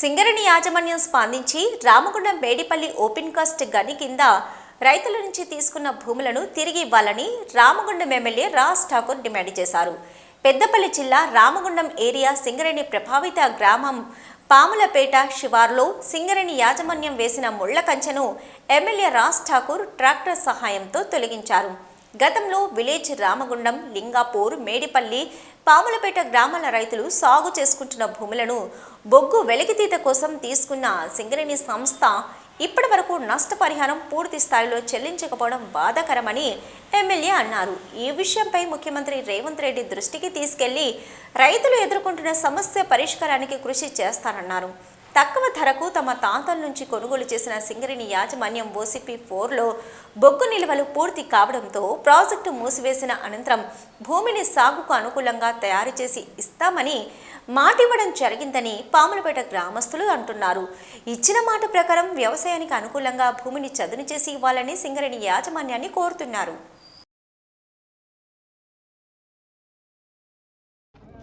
సింగరేణి యాజమాన్యం స్పందించి Ramagundam Medipalli open cast గని కింద రైతుల నుంచి తీసుకున్న భూములను తిరిగి ఇవ్వాలని రామగుండం ఎమ్మెల్యే రాజ్ ఠాకూర్ డిమాండ్ చేశారు. పెద్దపల్లి జిల్లా రామగుండం ఏరియా సింగరేణి ప్రభావిత గ్రామం పాములపేట శివార్లో సింగరేణి యాజమాన్యం వేసిన ముళ్ళ కంచెను ఎమ్మెల్యే రాజ్ ఠాకూర్ ట్రాక్టర్ సహాయంతో తొలగించారు. గతంలో విలేజ్ రామగుండం లింగాపూర్ మేడిపల్లి పాములపేట గ్రామాల రైతులు సాగు చేసుకుంటున్న భూములను బొగ్గు వెలికితీత కోసం తీసుకున్న సింగరేణి సంస్థ ఇప్పటి వరకు నష్టపరిహారం పూర్తి స్థాయిలో చెల్లించకపోవడం బాధాకరమని ఎమ్మెల్యే అన్నారు. ఈ విషయంపై ముఖ్యమంత్రి రేవంత్ రెడ్డి దృష్టికి తీసుకెళ్ళి రైతులు ఎదుర్కొంటున్న సమస్య పరిష్కారానికి కృషి చేస్తానన్నారు. తక్కువ ధరకు తమ తాతల నుంచి కొనుగోలు చేసిన సింగరిణి యాజమాన్యం ఓసిపి ఫోర్లో బొగ్గు నిల్వలు పూర్తి కావడంతో ప్రాజెక్టు మూసివేసిన అనంతరం భూమిని సాగుకు అనుకూలంగా తయారు చేసి ఇస్తామని మాటివ్వడం జరిగిందని పాములపేట గ్రామస్తులు అంటున్నారు. ఇచ్చిన మాట ప్రకారం వ్యవసాయానికి అనుకూలంగా భూమిని చదును చేసి ఇవ్వాలని సింగరేణి యాజమాన్యాన్ని కోరుతున్నారు.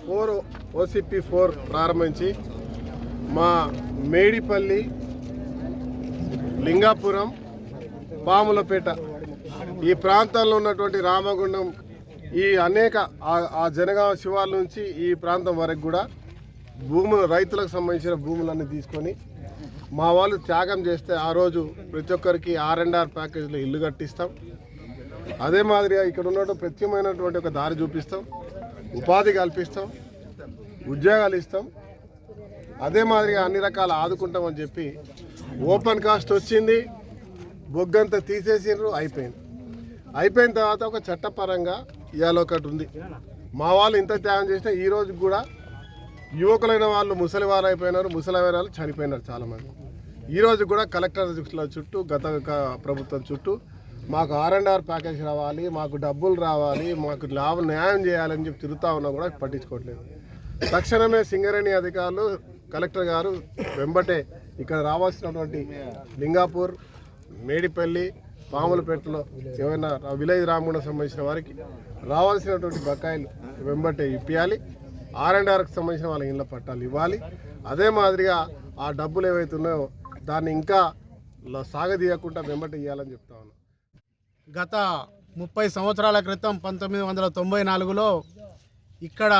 ఫోర్ ఓసిపి ఫోర్ ప్రారంభించి మా మేడిపల్లి లింగాపురం పాములపేట ఈ ప్రాంతాల్లో ఉన్నటువంటి రామగుండం ఈ అనేక ఆ- జనగామ శివార్ల నుంచి ఈ ప్రాంతం వరకు కూడా భూములు రైతులకు సంబంధించిన భూములన్నీ తీసుకొని మా వాళ్ళు త్యాగం చేస్తే ఆ రోజు ప్రతి ఒక్కరికి ఆర్ అండ్ ఆర్ ప్యాకేజ్లో ఇల్లు కట్టిస్తాం. అదే మాదిరిగా ఇక్కడ ఉన్నటువంటి ప్రత్యేకమైనటువంటి ఒక దారి చూపిస్తాం. ఉపాధి కల్పిస్తాం. ఉద్యోగాలు ఇస్తాం. అదే మాదిరిగా అన్ని రకాల ఆదుకుంటామని చెప్పి ఓపెన్ కాస్ట్ వచ్చింది బొగ్గంతా తీసేసిండ్రు అయిపోయింది. అయిపోయిన తర్వాత ఒక చట్టపరంగా ఇవాళ ఒకటి ఉంది. మా వాళ్ళు ఇంత త్యాగం చేసినా ఈ రోజు కూడా యువకులైన వాళ్ళు ముసలి వారు అయిపోయినారు ముసలి వాళ్ళు చనిపోయినారు చాలామంది. ఈ రోజు కూడా కలెక్టర్ చుట్టూ గత ప్రభుత్వం చుట్టూ మాకు ఆర్ అండ్ ఆర్ ప్యాకేజ్ రావాలి మాకు డబ్బులు రావాలి మాకు లాభం న్యాయం చేయాలని చెప్పి తిరుగుతా ఉన్నా కూడా పట్టించుకోవట్లేదు. తక్షణమే సింగరేణి అధికారులు కలెక్టర్ గారు వెంబటే ఇక్కడ రావాల్సినటువంటి లింగాపూర్ మేడిపల్లి పాములపేటలో ఏమైనా విలేజ్ రామగుండం సంబంధించిన వారికి రావాల్సినటువంటి బకాయిలు వెంబటే ఇప్పించాలి ఆర్ అండ్ ఆర్కి సంబంధించిన వాళ్ళ ఇళ్ళ పట్టాలు ఇవ్వాలి. అదే మాదిరిగా ఆ డబ్బులు ఏవైతే ఉన్నాయో దాన్ని ఇంకా సాగదీయకుండా వెంబట ఇవ్వాలని చెప్తా గత ముప్పై సంవత్సరాల క్రితం పంతొమ్మిది వందల తొంభై నాలుగులో ఇక్కడ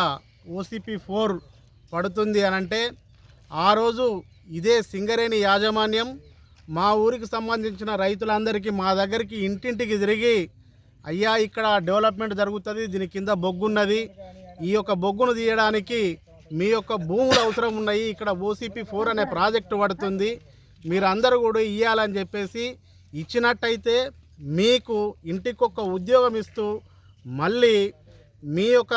ఓసీపీ ఫోర్ పడుతుంది అని అంటే ఆ రోజు ఇదే సింగరేణి యాజమాన్యం మా ఊరికి సంబంధించిన రైతులందరికీ మా దగ్గరికి ఇంటింటికి తిరిగి అయ్యా ఇక్కడ డెవలప్మెంట్ జరుగుతుంది దీని కింద బొగ్గున్నది. ఈ యొక్క బొగ్గును తీయడానికి మీ యొక్క భూములు అవసరం ఉన్నాయి. ఇక్కడ ఓసీపీ ఫోర్ అనే ప్రాజెక్టు పడుతుంది. మీరందరూ కూడా ఇవ్వాలని చెప్పేసి ఇచ్చినట్టయితే మీకు ఇంటికొక ఉద్యోగం ఇస్తూ మళ్ళీ మీ యొక్క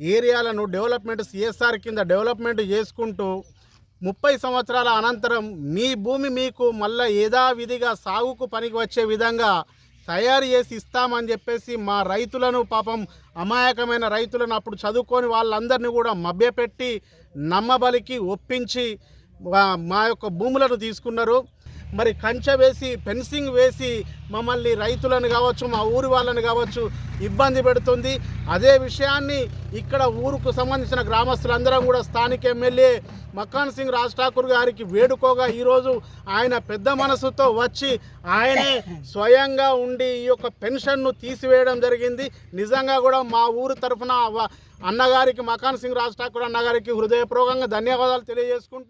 ఏరియాలను డెవలప్మెంట్ సిఎస్ఆర్ కింద డెవలప్మెంట్ చేసుకుంటూ ముప్పై సంవత్సరాల అనంతరం మీ భూమి మీకు మళ్ళీ యథావిధిగా సాగుకు పనికి వచ్చే విధంగా తయారు చేసి ఇస్తామని చెప్పేసి మా రైతులను పాపం అమాయకమైన రైతులను అప్పుడు చదువుకొని వాళ్ళందరినీ కూడా మభ్యపెట్టి నమ్మబలికి ఒప్పించి మా- మా యొక్క భూములను తీసుకున్నారు. మరి కంచె వేసి ఫెన్సింగ్ వేసి మమ్మల్ని రైతులను కావచ్చు మా ఊరి వాళ్ళని కావచ్చు ఇబ్బంది పెడుతుంది. అదే విషయాన్ని ఇక్కడ ఊరుకు సంబంధించిన గ్రామస్తులందరం కూడా స్థానిక ఎమ్మెల్యే మక్కాన్ సింగ్ రాజ్ ఠాకూర్ గారికి వేడుకోగా ఈరోజు ఆయన పెద్ద మనసుతో వచ్చి ఆయనే స్వయంగా ఉండి ఈ యొక్క పెన్షన్ను తీసివేయడం జరిగింది. నిజంగా కూడా మా ఊరు తరఫున అన్నగారికి మకాన్ సింగ్ రాజ్ ఠాకూర్ అన్నగారికి హృదయపూర్వకంగా ధన్యవాదాలు తెలియజేసుకుంటూ